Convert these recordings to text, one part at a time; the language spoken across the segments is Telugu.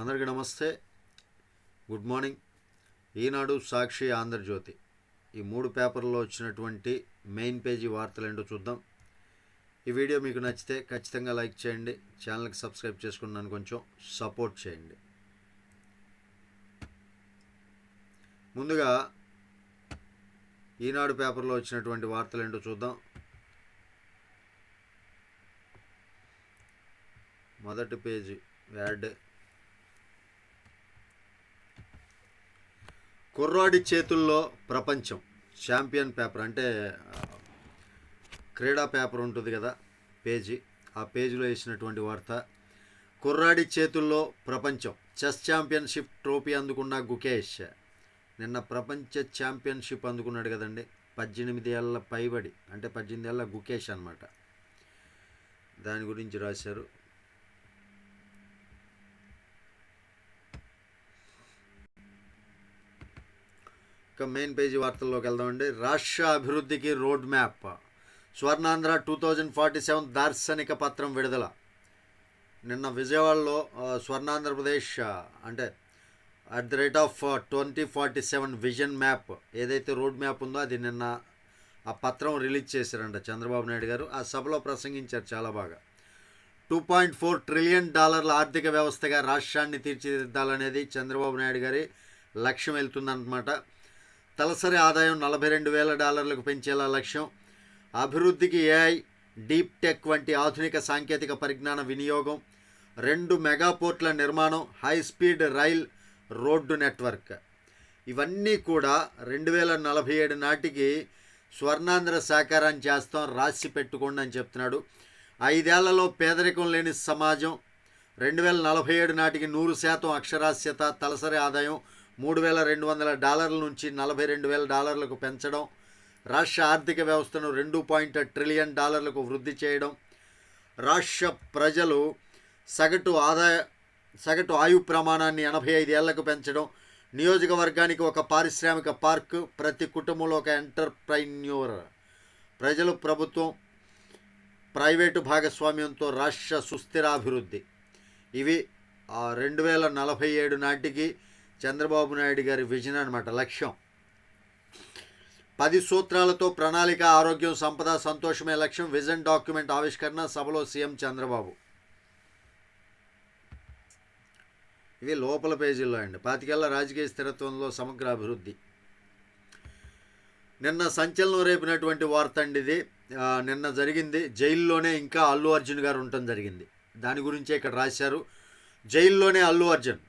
అందరికీ నమస్తే. Good morning. ఈనాడు సాక్షి ఆంధ్రజ్యోతి. ఈ మూడు పేపర్లో వచ్చినటువంటి మెయిన్ పేజీ వార్తలు ఏంటో చూద్దాం. ఈ వీడియో మీకు నచ్చితే ఖచ్చితంగా లైక్ చేయండి. ఛానల్కి సబ్స్క్రైబ్ చేసుకుని నన్ను కొంచెం సపోర్ట్ చేయండి. ముందుగా ఈనాడు పేపర్లో వచ్చినటువంటి వార్తలు ఏంటో చూద్దాం. మొదటి పేజీ యాడ్. కుర్రాడి చేతుల్లో ప్రపంచం. ఛాంపియన్ పేపర్ అంటే క్రీడా పేపర్ ఉంటుంది కదా పేజీ. ఆ పేజీలో వేసినటువంటి వార్త కుర్రాడి చేతుల్లో ప్రపంచం. చెస్ ఛాంపియన్షిప్ ట్రోఫీ అందుకున్న గుకేష్. నిన్న ప్రపంచ ఛాంపియన్షిప్ అందుకున్నాడు కదండి. పద్దెనిమిది ఏళ్ళ పైబడి అంటే పద్దెనిమిది ఏళ్ళ గుకేష్ అనమాట దాని గురించి రాశారు. మెయిన్ పేజీ వార్తల్లోకి వెళ్దామండి. రాష్ట్ర అభివృద్ధికి road map Swarnandhra two thousand forty seven దార్శనిక పత్రం విడుదల. నిన్న విజయవాడలో స్వర్ణాంధ్రప్రదేశ్ అంటే at the rate of twenty forty seven vision map ఏదైతే రోడ్ మ్యాప్ ఉందో అది నిన్న ఆ పత్రం రిలీజ్ చేశారంట చంద్రబాబు నాయుడు గారు. ఆ సభలో ప్రసంగించారు చాలా బాగా. టూ పాయింట్ ఫోర్ ట్రిలియన్ డాలర్ల ఆర్థిక వ్యవస్థగా రాష్ట్రాన్ని తీర్చిదిద్దాలనేది చంద్రబాబు నాయుడు గారి లక్ష్యం వెళ్తుందన్నమాట. తలసరి ఆదాయం నలభై రెండు వేల డాలర్లకు పెంచేలా లక్ష్యం. అభివృద్ధికి ఏఐ డీప్ టెక్ వంటి ఆధునిక సాంకేతిక పరిజ్ఞాన వినియోగం. రెండు మెగాపోర్ట్ల నిర్మాణం high speed rail road network. ఇవన్నీ కూడా రెండు వేల నలభై ఏడు నాటికి స్వర్ణాంధ్ర సాకారం చేస్తాం రాసి పెట్టుకోండి అని చెప్తున్నాడు. ఐదేళ్ళలో పేదరికం లేని సమాజం. రెండు వేల నలభై ఏడు నాటికి నూరు శాతం అక్షరాస్యత తలసరి ఆదాయం మూడు వేల రెండు వందల డాలర్ల నుంచి నలభై రెండు వేల డాలర్లకు పెంచడం రాష్ట్ర ఆర్థిక వ్యవస్థను రెండు పాయింట్ ట్రిలియన్ డాలర్లకు వృద్ధి చేయడం రాష్ట్ర ప్రజలు సగటు ఆదాయ సగటు ఆయు ప్రమాణాన్ని ఎనభై ఐదు ఏళ్ళకు పెంచడం నియోజకవర్గానికి ఒక పారిశ్రామిక పార్క్ ప్రతి కుటుంబంలో ఒక ఎంటర్ప్రైన్యూర్. ప్రజలు ప్రభుత్వం ప్రైవేటు భాగస్వామ్యంతో రాష్ట్ర సుస్థిరాభివృద్ధి. ఇవి రెండు వేల నలభై ఏడు నాటికి చంద్రబాబు నాయుడు గారి విజన్ అనమాట లక్ష్యం. పది సూత్రాలతో ప్రణాళిక ఆరోగ్యం సంపద సంతోషమే లక్ష్యం విజన్ డాక్యుమెంట్ ఆవిష్కరణ సభలో సీఎం చంద్రబాబు. ఇవి లోపల పేజీల్లో అండి. పాతికేళ్ళ రాజకీయ స్థిరత్వంలో సమగ్ర అభివృద్ధి. నిన్న సంచలనం రేపినటువంటి వార్త అండి ఇది. నిన్న జరిగింది. జైల్లోనే ఇంకా అల్లు అర్జున్ గారు ఉండటం జరిగింది. దాని గురించే ఇక్కడ రాశారు. జైల్లోనే అల్లు అర్జున్.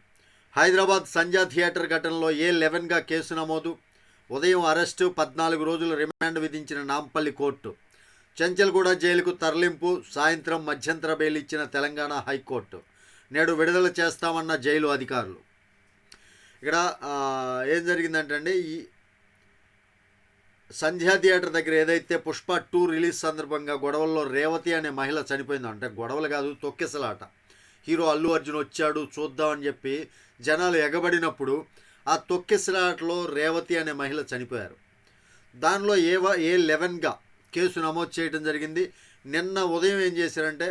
హైదరాబాద్ సంజా థియేటర్ ఘటనలో ఏ లెవెన్గా కేసు నమోదు? ఉదయం అరెస్టు పద్నాలుగు రోజులు రిమాండ్ విధించిన నాంపల్లి కోర్టు. చెంచల్గూడ జైలుకు తరలింపు సాయంత్రం మధ్యంతర బెయిల్ ఇచ్చిన తెలంగాణ హైకోర్టు. నేడు విడుదల చేస్తామన్న జైలు అధికారులు. ఇక్కడ ఏం జరిగిందంటే అండి ఈ సంధ్యా థియేటర్ దగ్గర ఏదైతే పుష్ప టూ రిలీజ్ సందర్భంగా గొడవల్లో రేవతి అనే మహిళ చనిపోయిందో అంటే గొడవలు కాదు తొక్కెసలాట. హీరో అల్లు అర్జున్ వచ్చాడు చూద్దామని చెప్పి జనాలు ఎగబడినప్పుడు ఆ తొక్కెసలాటలో రేవతి అనే మహిళ చనిపోయారు. దానిలో ఏ ఏ లెవెన్గా కేసు నమోదు చేయడం జరిగింది. నిన్న ఉదయం ఏం చేశారంటే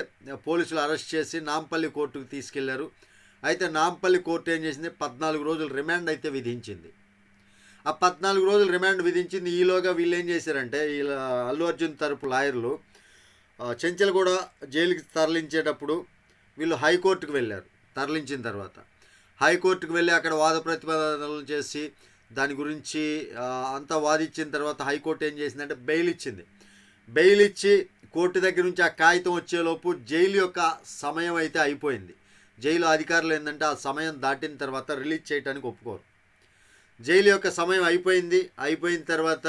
పోలీసులు అరెస్ట్ చేసి నాంపల్లి కోర్టుకు తీసుకెళ్ళారు. అయితే నాంపల్లి కోర్టు ఏం చేసింది? పద్నాలుగు రోజులు రిమాండ్ అయితే విధించింది. ఆ పద్నాలుగు రోజులు రిమాండ్ విధించింది. ఈలోగా వీళ్ళు ఏం చేశారంటే వీళ్ళ అల్లు అర్జున్ తరపు లాయర్లు ఆ, జైలుకి తరలించేటప్పుడు వీళ్ళు హైకోర్టుకు వెళ్ళారు తరలించిన తర్వాత. హైకోర్టుకు వెళ్ళి అక్కడ వాద ప్రతిపాదనలు చేసి దాని గురించి అంతా వాదిచ్చిన తర్వాత హైకోర్టు ఏం చేసిందంటే బెయిల్ ఇచ్చింది. బెయిల్ ఇచ్చి కోర్టు దగ్గర నుంచి ఆ కాగితం వచ్చేలోపు జైలు యొక్క సమయం అయితే అయిపోయింది. జైలు అధికారులు ఏంటంటే ఆ సమయం దాటిన తర్వాత రిలీజ్ చేయడానికి ఒప్పుకోరు. జైలు యొక్క సమయం అయిపోయింది అయిపోయిన తర్వాత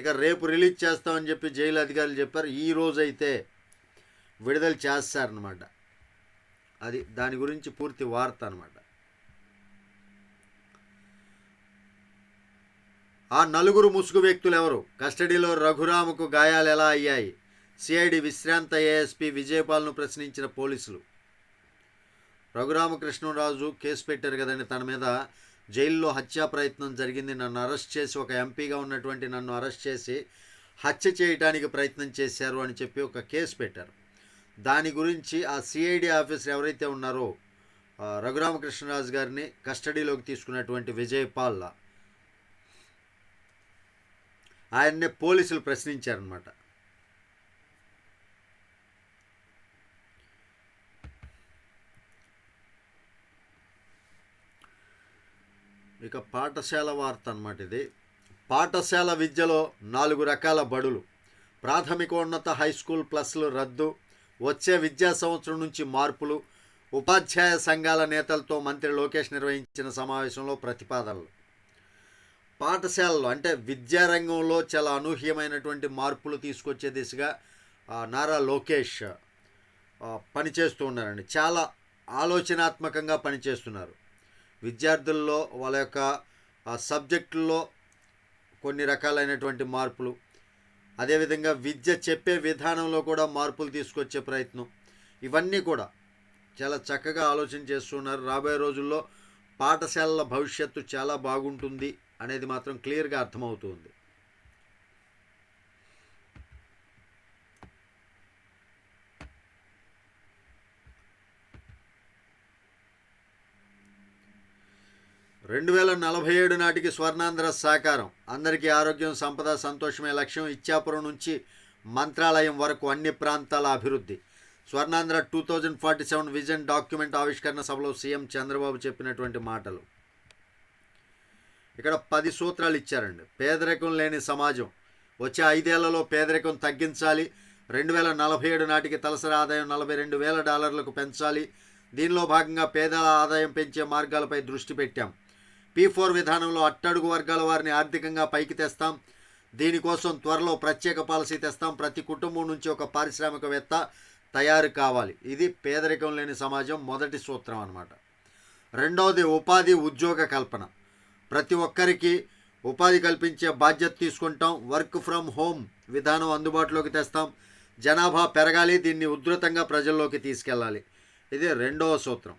ఇక రేపు రిలీజ్ చేస్తామని చెప్పి జైలు అధికారులు చెప్పారు. ఈ రోజైతే అయితే విడుదల చేస్తారనమాట అది దాని గురించి పూర్తి వార్త అనమాట ఆ నలుగురు ముసుగు వ్యక్తులు ఎవరు? కస్టడీలో రఘురాముకు గాయాలు ఎలా అయ్యాయి? సిఐడి విశ్రాంత ఏఎస్పీ విజయపాల్ను ప్రశ్నించిన పోలీసులు. రఘురామకృష్ణరాజు కేసు పెట్టారు కదండి తన మీద. జైల్లో హత్యా ప్రయత్నం జరిగింది. నన్ను అరెస్ట్ చేసి ఒక ఎంపీగా ఉన్నటువంటి నన్ను అరెస్ట్ చేసి హత్య చేయడానికి ప్రయత్నం చేశారు అని చెప్పి ఒక కేసు పెట్టారు. దాని గురించి ఆ సిఐడి ఆఫీసర్ ఎవరైతే ఉన్నారో రఘురామకృష్ణరాజు గారిని కస్టడీలోకి తీసుకున్నటువంటి విజయపాల్ ఆయన్నే పోలీసులు ప్రశ్నించారనమాట ఇక పాఠశాల వార్త అనమాట ఇది. పాఠశాల విద్యలో నాలుగు రకాల బడులు. ప్రాథమికోన్నత హై స్కూల్ ప్లస్లు రద్దు వచ్చే విద్యా సంవత్సరం నుంచి మార్పులు ఉపాధ్యాయ సంఘాల నేతలతో మంత్రి లోకేష్ నిర్వహించిన సమావేశంలో ప్రతిపాదనలు. పాఠశాలలో అంటే విద్యారంగంలో చాలా అనూహ్యమైనటువంటి మార్పులు తీసుకొచ్చే దిశగా నారా లోకేష్ పనిచేస్తూ ఉన్నారండి. చాలా ఆలోచనాత్మకంగా పనిచేస్తున్నారు. విద్యార్థుల్లో వాళ్ళ యొక్క సబ్జెక్టుల్లో కొన్ని రకాలైనటువంటి మార్పులు అదేవిధంగా విద్య చెప్పే విధానంలో కూడా మార్పులు తీసుకొచ్చే ప్రయత్నం. ఇవన్నీ కూడా చాలా చక్కగా ఆలోచన చేస్తున్నారు. రాబోయే రోజుల్లో పాఠశాలల భవిష్యత్తు చాలా బాగుంటుంది అనేది మాత్రం క్లియర్గా అర్థమవుతుంది. రెండు వేల నలభై ఏడు నాటికి స్వర్ణాంధ్ర సాకారం. అందరికీ ఆరోగ్యం సంపద సంతోషమే లక్ష్యం. ఇచ్చాపురం నుంచి మంత్రాలయం వరకు అన్ని ప్రాంతాల అభివృద్ధి. Swarnandhra two thousand forty seven vision document ఆవిష్కరణ సభలో సీఎం చంద్రబాబు చెప్పినటువంటి మాటలు. ఇక్కడ పది సూత్రాలు ఇచ్చారండి. పేదరికం లేని సమాజం. వచ్చే ఐదేళ్ళలో పేదరికం తగ్గించాలి. రెండు వేల నలభై ఏడు నాటికి తలసరి ఆదాయం నలభై రెండు వేల డాలర్లకు పెంచాలి. దీనిలో భాగంగా పేదల ఆదాయం పెంచే మార్గాలపై దృష్టి పెట్టాం. పీ ఫోర్ విధానంలో అట్టడుగు వర్గాల వారిని ఆర్థికంగా పైకి తెస్తాం. దీనికోసం త్వరలో ప్రత్యేక పాలసీ తెస్తాం. ప్రతి కుటుంబం నుంచి ఒక పారిశ్రామికవేత్త తయారు కావాలి. ఇది పేదరికం లేని సమాజం మొదటి సూత్రం అన్నమాట. రెండవది ఉపాధి ఉద్యోగ కల్పన. ప్రతి ఒక్కరికి ఉపాధి కల్పించే బాధ్యత తీసుకుంటాం. వర్క్ ఫ్రమ్ హోమ్ విధానం అందుబాటులోకి తెస్తాం. జనాభా పెరగాలి. దీన్ని ఉధృతంగా ప్రజల్లోకి తీసుకెళ్ళాలి. ఇది రెండవ సూత్రం.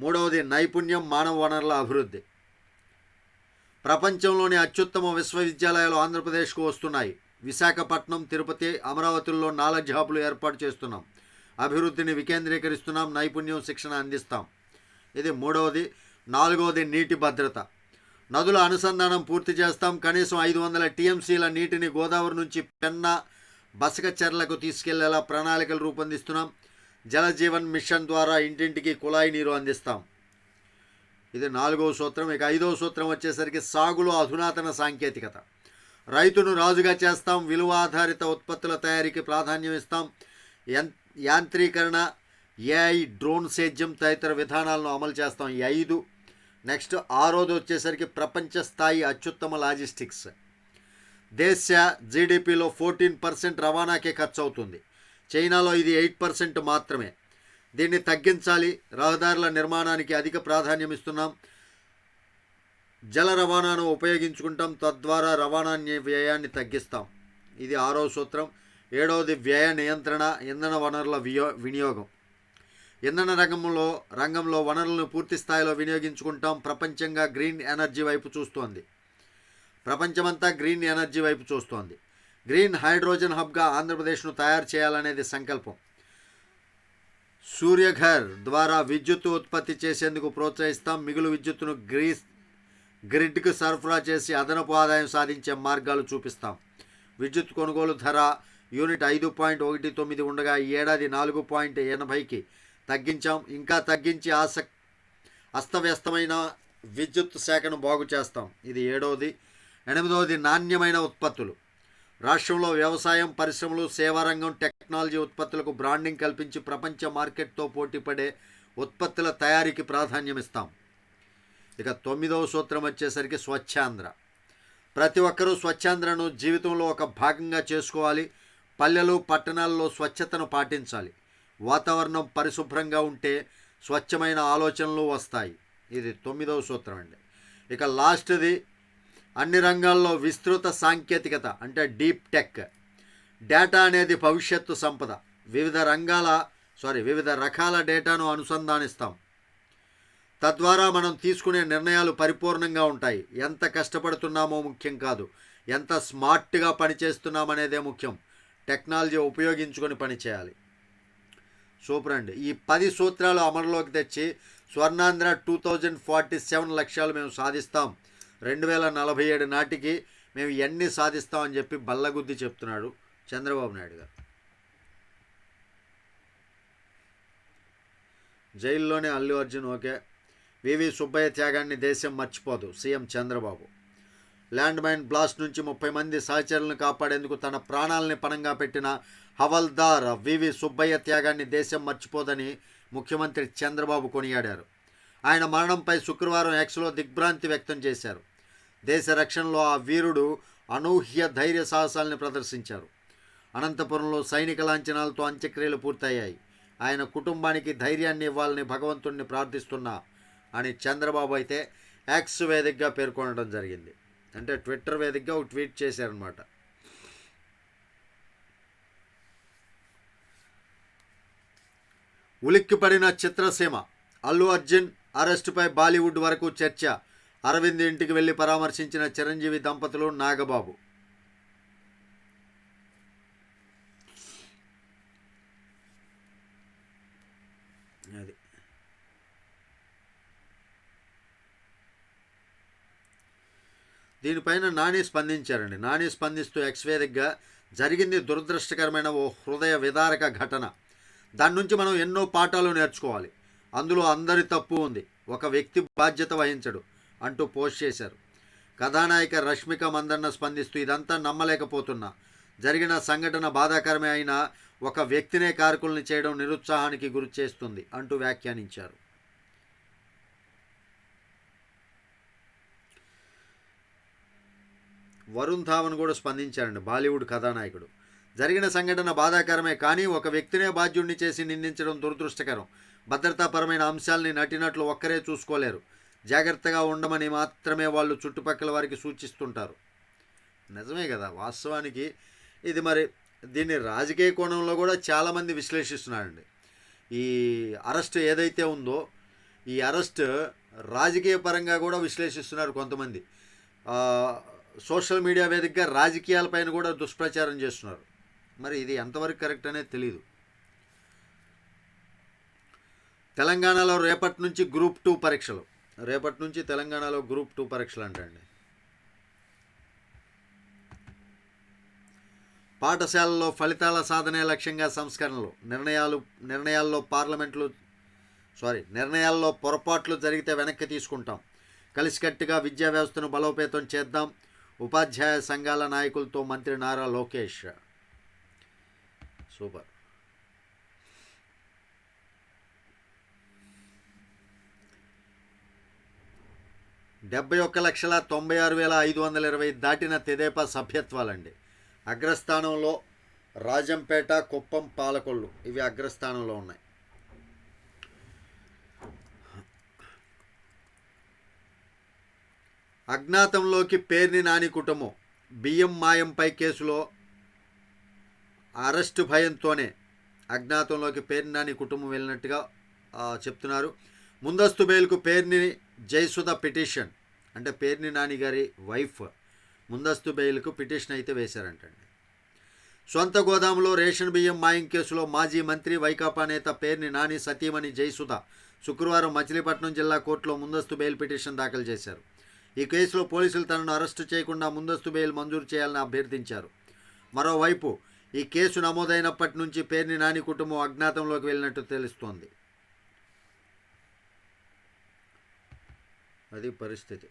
మూడవది నైపుణ్యం మానవ వనరుల అభివృద్ధి. ప్రపంచంలోని అత్యుత్తమ విశ్వవిద్యాలయాలు ఆంధ్రప్రదేశ్కు వస్తున్నాయి. విశాఖపట్నం తిరుపతి అమరావతిలో నాలెడ్జ్ హబ్లు ఏర్పాటు చేస్తున్నాం. అభివృద్ధిని వికేంద్రీకరిస్తున్నాం నైపుణ్యం శిక్షణ అందిస్తాం. ఇది మూడవది నాలుగవది నీటి భద్రత. నదుల అనుసంధానం పూర్తి చేస్తాం. కనీసం ఐదు వందల టీఎంసీల నీటిని గోదావరి నుంచి పెన్నా బసకచెర్లకు తీసుకెళ్ళేలా ప్రణాళికలు రూపొందిస్తున్నాం. జలజీవన్ మిషన్ ద్వారా ఇంటింటికి కుళాయి నీరు అందిస్తాం. ఇది నాలుగవ సూత్రం. ఇక ఐదవ సూత్రం వచ్చేసరికి సాగులో అధునాతన సాంకేతికత. రైతును రాజుగా చేస్తాం విలువ ఆధారిత ఉత్పత్తుల తయారీకి ప్రాధాన్యం ఇస్తాం. యాంత్రీకరణ ఏఐ డ్రోన్ సేద్యం తదితర విధానాలను అమలు చేస్తాం. ఈ ఐదు. నెక్స్ట్ ఆరోది వచ్చేసరికి ప్రపంచ స్థాయి అత్యుత్తమ లాజిస్టిక్స్. దేశ జీడిపిలో ఫోర్టీన్ పర్సెంట్ రవాణాకే ఖర్చు అవుతుంది చైనాలో ఇది ఎయిట్ పర్సెంట్ మాత్రమే. దీన్ని తగ్గించాలి. రహదారుల నిర్మాణానికి అధిక ప్రాధాన్యం ఇస్తున్నాం. జల రవాణాను ఉపయోగించుకుంటాం. తద్వారా రవాణా వ్యయాన్ని తగ్గిస్తాం. ఇది ఆరో సూత్రం. ఏడవది వ్యయ నియంత్రణ ఇంధన వనరుల వియో వినియోగం. ఇంధన రంగంలో రంగంలో వనరులను పూర్తి స్థాయిలో వినియోగించుకుంటాం. ప్రపంచంగా గ్రీన్ ఎనర్జీ వైపు చూస్తోంది. ప్రపంచమంతా గ్రీన్ ఎనర్జీ వైపు చూస్తోంది. గ్రీన్ హైడ్రోజన్ హబ్గా ఆంధ్రప్రదేశ్ను తయారు చేయాలనేది సంకల్పం. సూర్యఘర్ ద్వారా విద్యుత్తు ఉత్పత్తి చేసేందుకు ప్రోత్సహిస్తాం. మిగులు విద్యుత్తును గ్రీస్ గ్రిడ్కు సరఫరా చేసి అదనపు ఆదాయం సాధించే మార్గాలు చూపిస్తాం. విద్యుత్ కొనుగోలు ధర యూనిట్ ఐదు పాయింట్ ఒకటి తొమ్మిది ఉండగా ఈ ఏడాది నాలుగు పాయింట్ ఎనభైకి తగ్గించాం. ఇంకా తగ్గించి ఆసక్ అస్తవ్యస్తమైన విద్యుత్ శాఖను బాగు చేస్తాం ఇది ఏడవది ఎనిమిదవది నాణ్యమైన ఉత్పత్తులు. రాష్ట్రంలో వ్యవసాయం పరిశ్రమలు సేవారంగం టెక్నాలజీ ఉత్పత్తులకు బ్రాండింగ్ కల్పించి ప్రపంచ మార్కెట్తో పోటీపడే ఉత్పత్తుల తయారీకి ప్రాధాన్యం ఇస్తాం ఇక తొమ్మిదవ సూత్రం వచ్చేసరికి స్వచ్ఛాంధ్ర. ప్రతి ఒక్కరూ స్వచ్ఛాంధ్రను జీవితంలో ఒక భాగంగా చేసుకోవాలి. పల్లెలు పట్టణాల్లో స్వచ్ఛతను పాటించాలి. వాతావరణం పరిశుభ్రంగా ఉంటే స్వచ్ఛమైన ఆలోచనలు వస్తాయి. ఇది తొమ్మిదవ సూత్రం అండి. ఇక లాస్ట్ది అన్ని రంగాల్లో విస్తృత సాంకేతికత అంటే డీప్ టెక్. డేటా అనేది భవిష్యత్తు సంపద. వివిధ రంగాల సారీ వివిధ రకాల డేటాను అనుసంధానిస్తాం. తద్వారా మనం తీసుకునే నిర్ణయాలు పరిపూర్ణంగా ఉంటాయి. ఎంత కష్టపడుతున్నామో ముఖ్యం కాదు. ఎంత స్మార్ట్గా పనిచేస్తున్నామనేదే ముఖ్యం. టెక్నాలజీ ఉపయోగించుకొని పనిచేయాలి. సూపర్ అండి. ఈ పది సూత్రాలు అమలులోకి తెచ్చి Swarnandhra two thousand forty seven లక్ష్యాలు మేము సాధిస్తాం. రెండు వేల నలభై ఏడు నాటికి మేము ఎన్ని సాధిస్తామని చెప్పి బల్లగుద్ది చెప్తున్నాడు చంద్రబాబు నాయుడు గారు. జైల్లోనే అల్లు అర్జున్ ఓకే. వివి సుబ్బయ్య త్యాగాన్ని దేశం మర్చిపోదు CM Chandrababu. Land mine blast నుంచి ముప్పై మంది సహచరులను కాపాడేందుకు తన ప్రాణాలని పణంగా పెట్టిన హవల్దార్ వివి సుబ్బయ్య త్యాగాన్ని దేశం మర్చిపోదని ముఖ్యమంత్రి చంద్రబాబు కొనియాడారు. ఆయన మరణంపై శుక్రవారం ఎక్స్లో దిగ్భ్రాంతి వ్యక్తం చేశారు. దేశ రక్షణలో ఆ వీరుడు అనూహ్య ధైర్య సాహసాలను ప్రదర్శించారు. అనంతపురంలో సైనిక లాంఛనాలతో అంత్యక్రియలు పూర్తయ్యాయి. ఆయన కుటుంబానికి ధైర్యాన్ని ఇవ్వాలని భగవంతుణ్ణి ప్రార్థిస్తున్నా అని చంద్రబాబు అయితే యాక్స్ వేదికగా పేర్కొనడం జరిగింది. అంటే ట్విట్టర్ వేదికగా ఒక ట్వీట్ చేశారనమాట ఉలిక్కిపడిన చిత్రసీమ అల్లు అర్జున్ అరెస్టుపై బాలీవుడ్ వరకు చర్చ. అరవింద్ ఇంటికి వెళ్ళి పరామర్శించిన చిరంజీవి దంపతులు నాగబాబు. అది. దీనిపైన నాని స్పందించారండి. నాని స్పందిస్తూ ఎక్స్వేదిక్గా జరిగింది దురదృష్టకరమైన ఓ హృదయ విదారక ఘటన. దాని నుంచి మనం ఎన్నో పాఠాలు నేర్చుకోవాలి. అందులో అందరి తప్పు ఉంది. ఒక వ్యక్తి బాధ్యత వహించడు అంటూ పోస్ట్ చేశారు. కథానాయిక రష్మిక మందన్న స్పందిస్తూ ఇదంతా నమ్మలేకపోతున్నా. జరిగిన సంఘటన బాధాకరమే అయినా ఒక వ్యక్తినే కారకుల్ని చేయడం నిరుత్సాహానికి గురి చేస్తుంది అంటూ వ్యాఖ్యానించారు. వరుణ్ ధావన్ కూడా స్పందించారండి బాలీవుడ్ కథానాయకుడు. జరిగిన సంఘటన బాధాకరమే కానీ ఒక వ్యక్తినే బాధ్యుడిని చేసి నిందించడం దురదృష్టకరం. భద్రతాపరమైన అంశాల్ని నటినట్లు ఒక్కరే చూసుకోలేరు. జాగ్రత్తగా ఉండమని మాత్రమే వాళ్ళు చుట్టుపక్కల వారికి సూచిస్తుంటారు. నిజమే కదా వాస్తవానికి ఇది మరి దీన్ని రాజకీయ కోణంలో కూడా చాలామంది విశ్లేషిస్తున్నారండి. ఈ అరెస్ట్ ఏదైతే ఉందో ఈ అరెస్ట్ రాజకీయ పరంగా కూడా విశ్లేషిస్తున్నారు కొంతమంది. సోషల్ మీడియా వేదికగా రాజకీయాలపైన కూడా దుష్ప్రచారం చేస్తున్నారు. మరి ఇది ఎంతవరకు కరెక్ట్ అనేది తెలియదు తెలంగాణలో రేపటి నుంచి గ్రూప్ టూ పరీక్షలు. రేపటి నుంచి తెలంగాణలో గ్రూప్ టూ పరీక్షలు అంటండి. పాఠశాలలో ఫలితాల సాధనే లక్ష్యంగా సంస్కరణలు నిర్ణయాలు నిర్ణయాల్లో పార్లమెంట్లు సారీ నిర్ణయాల్లో పొరపాట్లు జరిగితే వెనక్కి తీసుకుంటాం. కలిసికట్టుగా విద్యా వ్యవస్థను బలోపేతం చేద్దాం. ఉపాధ్యాయ సంఘాల నాయకులతో మంత్రి నారా లోకేష్. సూపర్. డెబ్బై ఒక్క లక్షల తొంభై ఆరు వేల ఐదు వందల ఇరవై దాటిన తెదేపా సభ్యత్వాలండి. అగ్రస్థానంలో రాజంపేట కుప్పం పాలకొల్లు ఇవి అగ్రస్థానంలో ఉన్నాయి. అజ్ఞాతంలోకి పేర్ని నాని కుటుంబం. బియ్యం మాయంపై కేసులో అరెస్టు భయంతోనే అజ్ఞాతంలోకి పేర్ని నాని కుటుంబం వెళ్ళినట్టుగా చెప్తున్నారు. ముందస్తు బెయిల్కు పేర్ని జయసుధ పిటిషన్. అంటే పేర్ని నాని గారి వైఫ్ ముందస్తు బెయిల్కు పిటిషన్ అయితే వేశారంటండి. సొంత గోదాములో రేషన్ బియ్యం మాయం కేసులో మాజీ మంత్రి వైకాపా నేత పేర్ని నాని సతీమణి జయసుధ శుక్రవారం మచిలీపట్నం జిల్లా కోర్టులో ముందస్తు బెయిల్ పిటిషన్ దాఖలు చేశారు. ఈ కేసులో పోలీసులు తనను అరెస్టు చేయకుండా ముందస్తు బెయిల్ మంజూరు చేయాలని అభ్యర్థించారు. మరోవైపు ఈ కేసు నమోదైనప్పటి నుంచి పేర్ని నాని కుటుంబం అజ్ఞాతంలోకి వెళ్ళినట్టు తెలుస్తోంది. అది పరిస్థితి.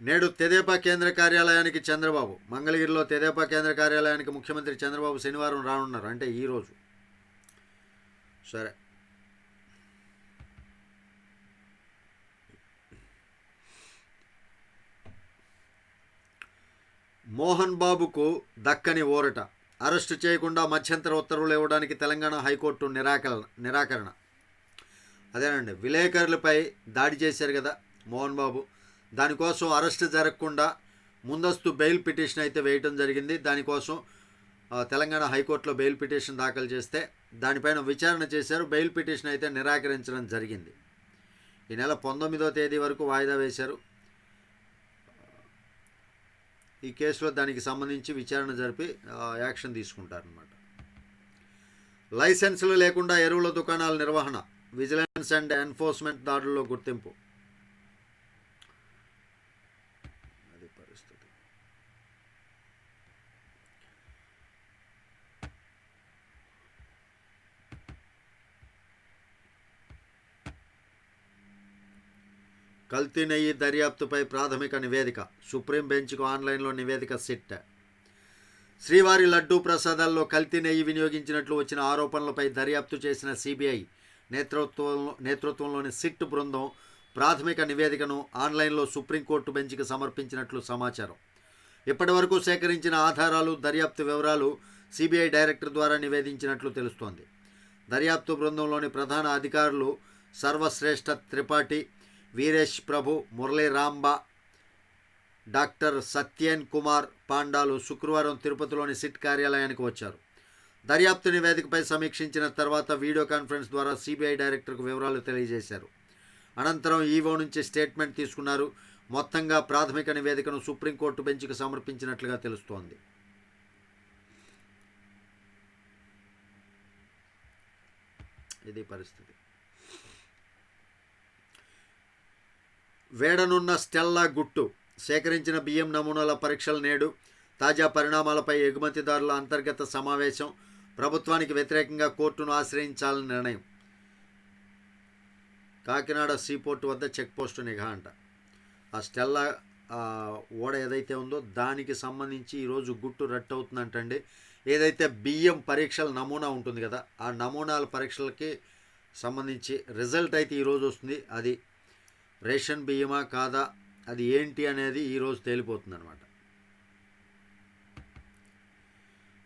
నేడు తెదేపా కేంద్ర కార్యాలయానికి చంద్రబాబు మంగళగిరిలో తెదేపా కేంద్ర కార్యాలయానికి ముఖ్యమంత్రి చంద్రబాబు శనివారం రానున్నారు అంటే ఈరోజు సరే. మోహన్ బాబుకు దక్కని ఊరట అరెస్టు చేయకుండా మధ్యంతర ఉత్తర్వులు ఇవ్వడానికి తెలంగాణ హైకోర్టు నిరాకరణ నిరాకరణ. అదేనండి విలేకరులపై దాడి చేశారు కదా మోహన్ బాబు. దానికోసం అరెస్ట్ జరగకుండా ముందస్తు బెయిల్ పిటిషన్ అయితే వేయటం జరిగింది. దానికోసం తెలంగాణ హైకోర్టులో బెయిల్ పిటిషన్ దాఖలు చేస్తే దానిపైన విచారణ చేశారు. బెయిల్ పిటిషన్ అయితే నిరాకరించడం జరిగింది. ఈ నెల పంతొమ్మిదో తేదీ వరకు వాయిదా వేశారు. ఈ కేసులో దానికి సంబంధించి విచారణ జరిపి యాక్షన్ తీసుకుంటారనమాట లైసెన్సులు లేకుండా ఎరువుల దుకాణాల నిర్వహణ విజిలెన్స్ అండ్ ఎన్ఫోర్స్మెంట్ దాడుల్లో గుర్తింపు అది పరిస్థితి కల్తీ నెయ్యి దర్యాప్తుపై ప్రాథమిక నివేదిక సుప్రీం బెంచ్కు ఆన్లైన్లో నివేదిక సిట్ శ్రీవారి లడ్డూ ప్రసాదాల్లో కల్తీ నెయ్యి వినియోగించినట్లు వచ్చిన ఆరోపణలపై దర్యాప్తు చేసిన సిబిఐ నేతృత్వంలో నేతృత్వంలోని సిట్ బృందం ప్రాథమిక నివేదికను ఆన్లైన్లో సుప్రీంకోర్టు బెంచ్కి సమర్పించినట్లు సమాచారం. ఇప్పటివరకు సేకరించిన ఆధారాలు దర్యాప్తు వివరాలు సిబిఐ డైరెక్టర్ ద్వారా నివేదించినట్లు తెలుస్తోంది. దర్యాప్తు బృందంలోని ప్రధాన అధికారులు సర్వశ్రేష్ఠ త్రిపాఠి వీరేష్ ప్రభు మురళీ రాంబా డాక్టర్ సత్యన్ కుమార్ పాండాలు శుక్రవారం తిరుపతిలోని సిట్ కార్యాలయానికి వచ్చారు. దర్యాప్తు నివేదికపై సమీక్షించిన తర్వాత వీడియో కాన్ఫరెన్స్ ద్వారా సిబిఐ డైరెక్టర్కు వివరాలు తెలియజేశారు. అనంతరం ఈవో నుంచి స్టేట్మెంట్ తీసుకున్నారు. మొత్తంగా ప్రాథమిక నివేదికను సుప్రీంకోర్టు బెంచ్కు సమర్పించినట్లుగా తెలుస్తోంది. ఇది పరిస్థితి. వేడనున్న స్టెల్లా గుట్టు సేకరించిన బియ్యం నమూనాల పరీక్షలు నేడు తాజా పరిణామాలపై ఎగుమతిదారుల అంతర్గత సమావేశం ప్రభుత్వానికి వ్యతిరేకంగా కోర్టును ఆశ్రయించాలని నిర్ణయం. కాకినాడ సీపోర్టు వద్ద చెక్పోస్టు నిఘా అంట. ఆ స్టెల్లా ఓడ ఏదైతే ఉందో దానికి సంబంధించి ఈరోజు గుట్టు రట్టు అవుతుందంటండి. ఏదైతే బియ్యం పరీక్షల నమూనా ఉంటుంది కదా ఆ నమూనాల పరీక్షలకి సంబంధించి రిజల్ట్ అయితే ఈరోజు వస్తుంది. అది రేషన్ బియ్యమా కాదా? అది ఏంటి అనేది ఈరోజు తేలిపోతుంది అనమాట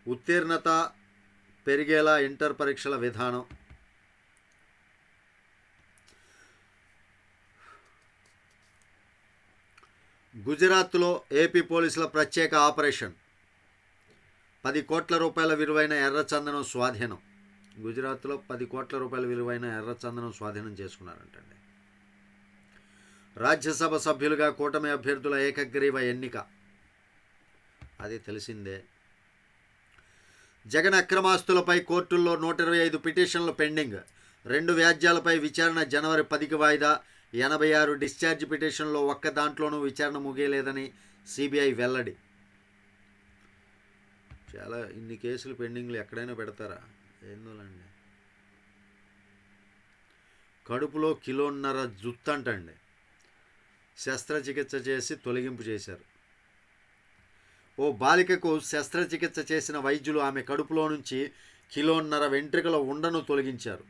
ఉత్తీర్ణత పెరిగేలా ఇంటర్ పరీక్షల విధానం. గుజరాత్లో ఏపీ పోలీసుల ప్రత్యేక ఆపరేషన్. పది కోట్ల రూపాయల విలువైన ఎర్రచందనం స్వాధీనం. గుజరాత్లో పది కోట్ల రూపాయల విలువైన ఎర్రచందనం స్వాధీనం చేసుకున్నారంటండి. రాజ్యసభ సభ్యులుగా కూటమి అభ్యర్థుల ఏకగ్రీవ ఎన్నిక. అది తెలిసిందే. జగన్ అక్రమాస్తులపై కోర్టుల్లో నూట ఇరవై ఐదు పిటిషన్లు పెండింగ్. రెండు వ్యాజ్యాలపై విచారణ జనవరి పదికి వాయిదా. ఎనభై ఆరు డిశ్చార్జ్ పిటిషన్లో ఒక్క దాంట్లోనూ విచారణ ముగియలేదని సిబిఐ వెల్లడి. చాలా ఇన్ని కేసులు పెండింగ్లు ఎక్కడైనా పెడతారా? ఏందోలండి కడుపులో కిలోన్నర జుత్తు అంటండి శస్త్రచికిత్స చేసి తొలగింపు చేశారు. ఓ బాలికకు శస్త్రచికిత్స చేసిన వైద్యులు ఆమె కడుపులో నుంచి కిలోన్నర వెంట్రుకల ఉండను తొలగించారు.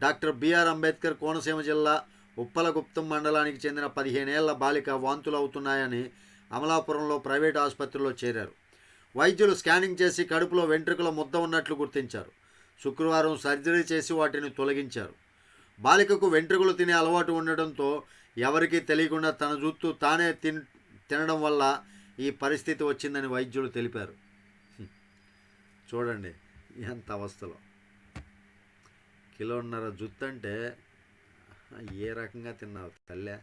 డాక్టర్ బిఆర్ అంబేద్కర్ కోనసీమ జిల్లా ఉప్పలగుప్తం మండలానికి చెందిన పదిహేనేళ్ళ బాలిక వాంతులు అవుతున్నాయని అమలాపురంలో ప్రైవేట్ ఆసుపత్రిలో చేరారు. వైద్యులు స్కానింగ్ చేసి కడుపులో వెంట్రుకల ముద్ద ఉన్నట్లు గుర్తించారు. శుక్రవారం సర్జరీ చేసి వాటిని తొలగించారు. బాలికకు వెంట్రుకలు తినే అలవాటు ఉండడంతో ఎవరికీ తెలియకుండా తన జుత్తు తానే తిన్ తినడం వల్ల ఈ పరిస్థితి వచ్చిందని వైద్యులు తెలిపారు. చూడండి ఎంత అవస్థలో. కిలోన్నర జుత్తు అంటే ఏ రకంగా తిన్నావు తల్లే?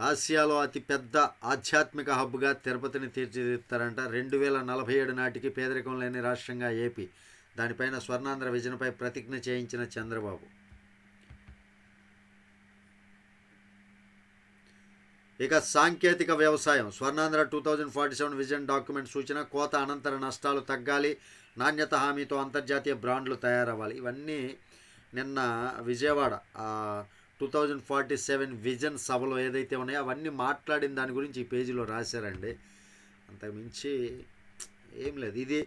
ఆసియాలో అతిపెద్ద ఆధ్యాత్మిక హబ్గా తిరుపతిని తీర్చిదిద్దుతారంట రెండు వేల నలభై ఏడు నాటికి పేదరికం లేని రాష్ట్రంగా ఏపీ. దానిపైన స్వర్ణాంధ్ర విజనపై ప్రతిజ్ఞ చేయించిన చంద్రబాబు. ఇక సాంకేతిక వ్యవసాయం. Swarnandhra two thousand forty seven vision document సూచన కోత అనంతర నష్టాలు తగ్గాలి నాణ్యత హామీతో అంతర్జాతీయ బ్రాండ్లు తయారవ్వాలి. ఇవన్నీ నిన్న Vijayawada two thousand forty seven vision సభలో ఏదైతే ఉన్నాయో అవన్నీ మాట్లాడిన దాని గురించి ఈ పేజీలో రాశారండి. అంతకుమించి ఏం లేదు. ఇది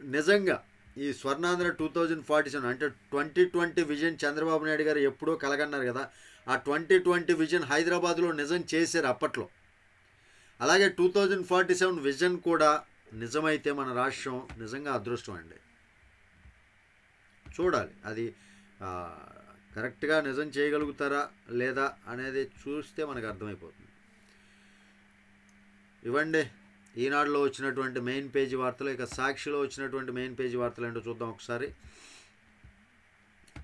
నిజంగా ఈ Swarnandhra two thousand forty seven అంటే twenty twenty vision Chandrababu Naidu garu ఎప్పుడో కలగన్నారు కదా. ఆ ట్వంటీ ట్వంటీ విజన్ హైదరాబాద్లో నిజం చేశారు అప్పట్లో. అలాగే two thousand forty seven vision కూడా నిజమైతే మన రాష్ట్రం నిజంగా అదృష్టం అండి. చూడాలి అది కరెక్ట్గా నిజం చేయగలుగుతారా లేదా అనేది చూస్తే మనకు అర్థమైపోతుంది. ఇవ్వండి ఈనాడులో వచ్చినటువంటి మెయిన్ పేజీ వార్తలు ఇక సాక్షిలో వచ్చినటువంటి మెయిన్ పేజీ వార్తలు ఏంటో చూద్దాం ఒకసారి.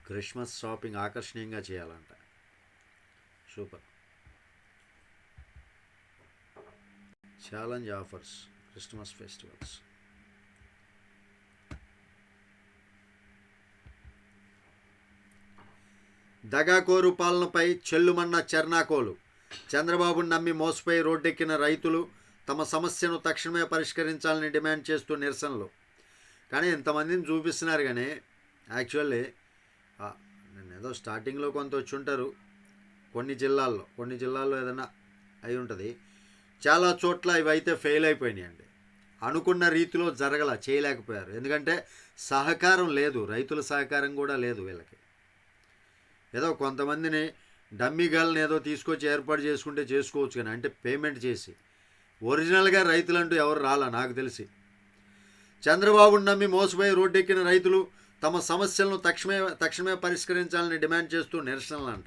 క్రిస్మస్ షాపింగ్ ఆకర్షణీయంగా చేయాలంట. Super. Challenge offers Christmas festivals దగాకోరు పాలనపై చెల్లుమన్న చర్నాకోలు. చంద్రబాబును నమ్మి మోసపోయి రోడ్డెక్కిన రైతులు తమ సమస్యను తక్షణమే పరిష్కరించాలని డిమాండ్ చేస్తూ నిరసనలు. కానీ ఇంతమందిని చూపిస్తున్నారు కానీ యాక్చువల్లీ నేను ఏదో స్టార్టింగ్లో కొంత వచ్చి ఉంటారు. కొన్ని జిల్లాల్లో కొన్ని జిల్లాల్లో ఏదైనా అయి ఉంటుంది. చాలా చోట్ల ఇవైతే ఫెయిల్ అయిపోయినాయండి. అనుకున్న రీతిలో జరగల చేయలేకపోయారు. ఎందుకంటే సహకారం లేదు రైతుల సహకారం కూడా లేదు వీళ్ళకి. ఏదో కొంతమందిని డమ్మీ గల్ని ఏదో తీసుకొచ్చి ఏర్పాటు చేసుకుంటే చేసుకోవచ్చు కానీ అంటే పేమెంట్ చేసి. ఒరిజినల్గా రైతులంటూ ఎవరు రాలా? నాకు తెలిసి. చంద్రబాబును నమ్మి మోసపోయి రోడ్డెక్కిన రైతులు తమ సమస్యలను తక్షణమే తక్షణమే పరిష్కరించాలని డిమాండ్ చేస్తూ నిరసనలు అంట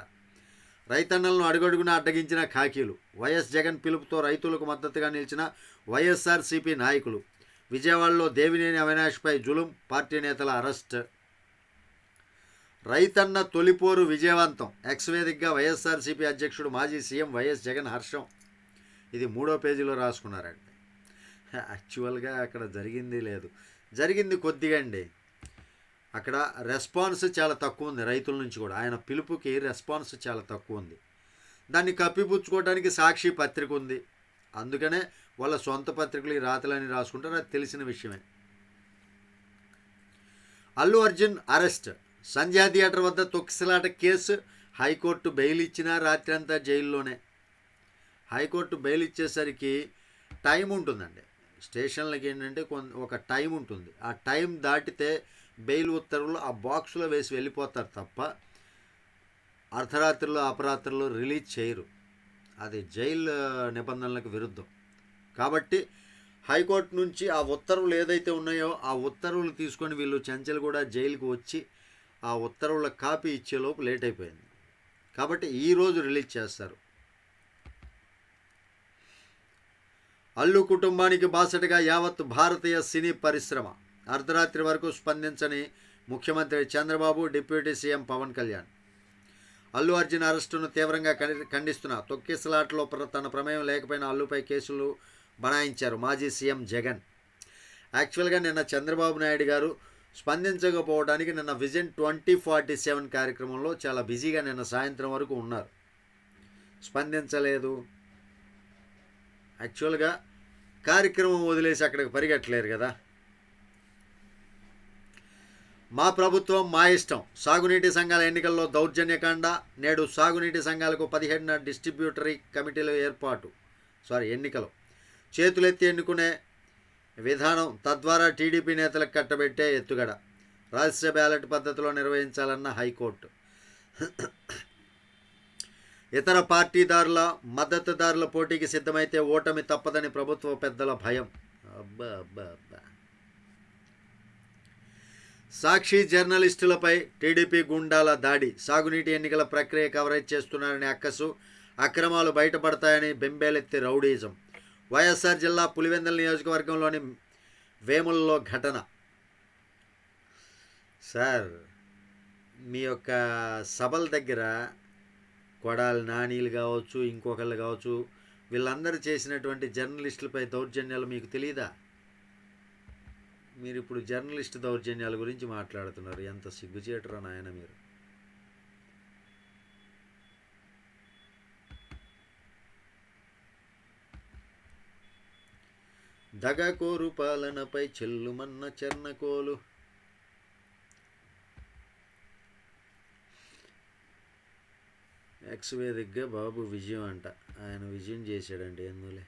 రైతన్నలను అడుగడుగున అడ్డగించిన ఖాకీలు. వైఎస్ జగన్ పిలుపుతో రైతులకు మద్దతుగా నిలిచిన వైఎస్ఆర్సీపీ నాయకులు. విజయవాడలో దేవినేని అవినాష్పై జులుం పార్టీ నేతల అరెస్ట్. రైతన్న తొలిపోరు విజయవంతం. ఎక్స్ వేదికగా వైఎస్ఆర్సీపీ అధ్యక్షుడు మాజీ సీఎం వైఎస్ జగన్ హర్షం. ఇది మూడో పేజీలో రాసుకున్నారండి. యాక్చువల్గా అక్కడ జరిగింది లేదు. జరిగింది కొద్దిగా అండి అక్కడ రెస్పాన్స్ చాలా తక్కువ ఉంది రైతుల నుంచి కూడా. ఆయన పిలుపుకి రెస్పాన్స్ చాలా తక్కువ ఉంది. దాన్ని కప్పిపుచ్చుకోవడానికి సాక్షి పత్రిక ఉంది. అందుకనే వాళ్ళ సొంత పత్రికలు ఈ రాతలని రాసుకుంటారు. అది తెలిసిన విషయమే. అల్లు అర్జున్ అరెస్ట్. సంధ్యా థియేటర్ వద్ద తొక్కిసలాట కేసు హైకోర్టు బెయిల్ ఇచ్చినా రాత్రి అంతా జైల్లోనే. హైకోర్టు బెయిల్ ఇచ్చేసరికి టైం ఉంటుందండి. స్టేషన్లకి ఏంటంటే కొంత ఒక టైం ఉంటుంది. ఆ టైం దాటితే బెయిల్ ఉత్తర్వులు ఆ బాక్స్లో వేసి వెళ్ళిపోతారు తప్ప అర్ధరాత్రిలో అపరాత్రిలో రిలీజ్ చేయరు. అది జైలు నిబంధనలకు విరుద్ధం. కాబట్టి హైకోర్టు నుంచి ఆ ఉత్తర్వులు ఏదైతే ఉన్నాయో ఆ ఉత్తర్వులు తీసుకొని వీళ్ళు చెంచలు కూడా జైలుకు వచ్చి ఆ ఉత్తర్వుల కాపీ ఇచ్చేలోపు లేట్ అయిపోయింది. కాబట్టి ఈరోజు రిలీజ్ చేస్తారు. అల్లు కుటుంబానికి బాసటగా యావత్ భారతీయ సినీ పరిశ్రమ. అర్ధరాత్రి వరకు స్పందించని ముఖ్యమంత్రి చంద్రబాబు డిప్యూటీ సీఎం పవన్ కళ్యాణ్. అల్లు అర్జున్ అరెస్టును తీవ్రంగా ఖండిస్తున్న తొక్కిసలాట్లో ప్ర- తన ప్రమేయం లేకపోయినా అల్లుపై కేసులు బనాయించారు మాజీ సీఎం జగన్. యాక్చువల్గా నిన్న చంద్రబాబు నాయుడు గారు స్పందించకపోవడానికి నిన్న విజన్ ట్వంటీ ఫార్టీ సెవెన్ కార్యక్రమంలో చాలా బిజీగా నిన్న సాయంత్రం వరకు ఉన్నారు. స్పందించలేదు. యాక్చువల్గా కార్యక్రమం వదిలేసి అక్కడికి పరిగెట్టలేరు కదా. మా ప్రభుత్వం మా ఇష్టం. సాగునీటి సంఘాల ఎన్నికల్లో దౌర్జన్యకాండ నేడు సాగునీటి సంఘాలకు పదిహేడున డిస్ట్రిబ్యూటరీ కమిటీల ఏర్పాటు. సారీ ఎన్నికలు. చేతులెత్తి ఎన్నుకునే విధానం తద్వారా టీడీపీ నేతలకు కట్టబెట్టే ఎత్తుగడ. రహస్య బ్యాలెట్ పద్ధతిలో నిర్వహించాలన్న హైకోర్టు. ఇతర పార్టీదారుల మద్దతుదారుల పోటీకి సిద్ధమైతే ఓటమి తప్పదని ప్రభుత్వ పెద్దల భయం. అబ్బా అబ్బా అబ్బా సాక్షి జర్నలిస్టులపై టీడీపీ గుండాల దాడి. సాగునీటి ఎన్నికల ప్రక్రియ కవరేజ్ చేస్తున్నారని అక్కసు. అక్రమాలు బయటపడతాయని బెంబేలెత్తి రౌడీజం. వైఎస్ఆర్ జిల్లా పులివెందుల నియోజకవర్గంలోని వేములలో ఘటన. సార్ మీ యొక్క సభల దగ్గర కొడాలి నానీలు కావచ్చు ఇంకొకళ్ళు కావచ్చు వీళ్ళందరూ చేసినటువంటి జర్నలిస్టులపై దౌర్జన్యాలు మీకు తెలియదా మీరు ఇప్పుడు జర్నలిస్ట్ దౌర్జన్యాల గురించి మాట్లాడుతున్నారు. ఎంత సిగ్గుచేటరా నాయన మీరు. దగకోరు పాలనపై చెల్లుమన్న చెర్నకోలు. ఎక్స్ వేదికగా బాబు విజయం అంట. ఆయన విజయం చేశాడండి ఎందులే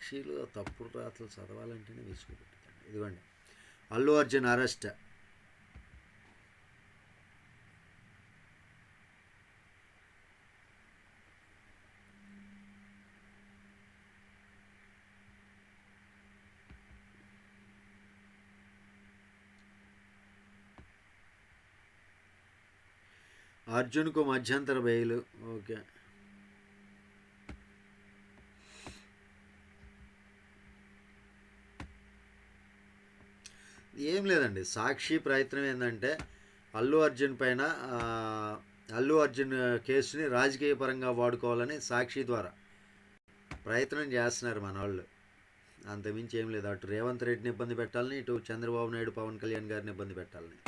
సాక్షిలో తప్పుడు రాతలు చదవాలంటేనే విసుగుపెట్టుతాను ఇదిగోండి. అల్లు అర్జున్ అరెస్ట్. అర్జున్కు మధ్యంతర బెయిల్. ఓకే. ఏం లేదండి. సాక్షి ప్రయత్నం ఏంటంటే అల్లు అర్జున్ పైన అల్లు అర్జున్ కేసుని రాజకీయ పరంగా వాడుకోవాలని సాక్షి ద్వారా ప్రయత్నం చేస్తున్నారు మన వాళ్ళు అంతమించి ఏం లేదు. అటు రేవంత్ రెడ్డిని ఇబ్బంది పెట్టాలని ఇటు చంద్రబాబు నాయుడు పవన్ కళ్యాణ్ గారిని ఇబ్బంది పెట్టాలని.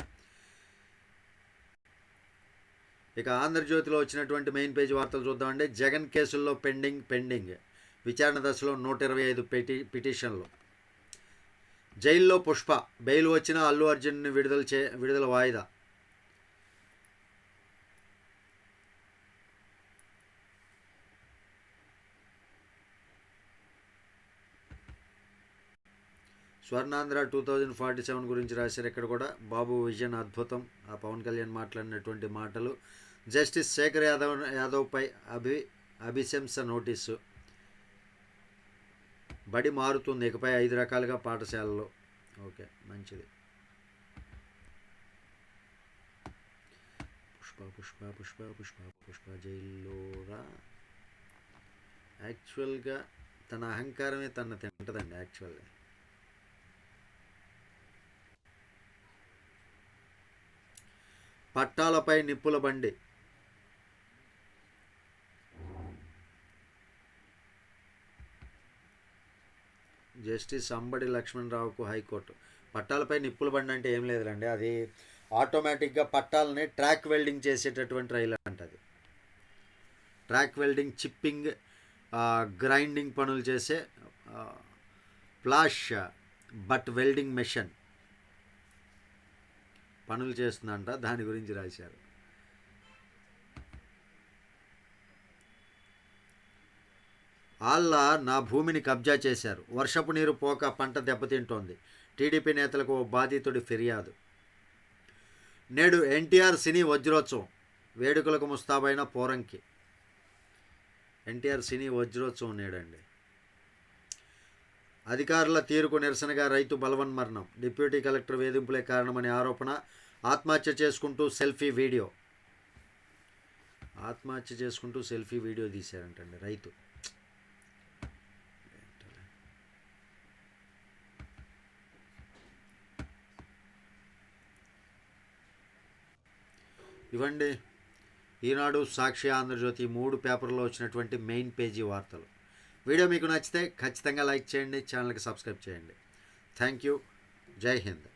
ఇక ఆంధ్రజ్యోతిలో వచ్చినటువంటి మెయిన్ పేజ్ వార్తలు చూద్దామండి. జగన్ కేసుల్లో పెండింగ్ పెండింగ్. విచారణ దశలో నూట ఇరవై ఐదు పిటి పిటిషన్లు. జైల్లో పుష్ప బెయిల్ వచ్చిన అల్లు అర్జున్ని విడుదల చే విడుదల వాయిదా? Swarnandhra two thousand forty seven గురించి రాశారు ఇక్కడ కూడా. బాబు విజన్ అద్భుతం. ఆ పవన్ కళ్యాణ్ మాట్లాడినటువంటి మాటలు. జస్టిస్ శేఖర్ యాదవ్ యాదవ్పై అభి అభిశంస నోటీసు. బడి మారుతుంది. ఇకపై ఐదు రకాలుగా పాఠశాలలో. ఓకే మంచిది. పుష్ప పుష్ప పుష్ప పుష్ప పుష్ప జైల్లోరా యాక్చువల్గా తన అహంకారమే తన తింటదండి యాక్చువల్గా పట్టాలపై నిప్పుల బండి. జస్టిస్ అంబడి లక్ష్మణరావుకు హైకోర్టు. పట్టాలపై నిప్పులు బండి అంటే ఏం లేదులండి అది ఆటోమేటిక్గా పట్టాలని ట్రాక్ వెల్డింగ్ చేసేటటువంటి రైలు అంటది ట్రాక్ వెల్డింగ్ చిప్పింగ్ గ్రైండింగ్ పనులు చేసే ప్లాష్ బట్ వెల్డింగ్ మెషిన్ పనులు చేస్తుందంట దాని గురించి రాశారు. ఆళ్ళ నా భూమిని కబ్జా చేశారు. వర్షపు నీరు పోక పంట దెబ్బతింటోంది. టీడీపీ నేతలకు ఓ బాధితుడి ఫిర్యాదు. నేడు ఎన్టీఆర్ సినీ వజ్రోత్సవం. వేడుకలకు ముస్తాబైన పోరంకి. ఎన్టీఆర్ సినీ వజ్రోత్సవం నేడండి. అధికారుల తీరుకు నిరసనగా రైతు బలవన్మరణం డిప్యూటీ కలెక్టర్ వేధింపులే కారణమనే ఆరోపణ. ఆత్మహత్య చేసుకుంటూ సెల్ఫీ వీడియో. ఆత్మహత్య చేసుకుంటూ సెల్ఫీ వీడియో తీశారంటండి రైతు. ఇవ్వండి. ఈనాడు సాక్షి ఆంధ్రజ్యోతి మూడు పేపర్లో వచ్చినటువంటి మెయిన్ పేజీ వార్తలు. వీడియో మీకు నచ్చితే ఖచ్చితంగా లైక్ చేయండి ఛానల్కి సబ్స్క్రైబ్ చేయండి. Thank you. జై హింద్.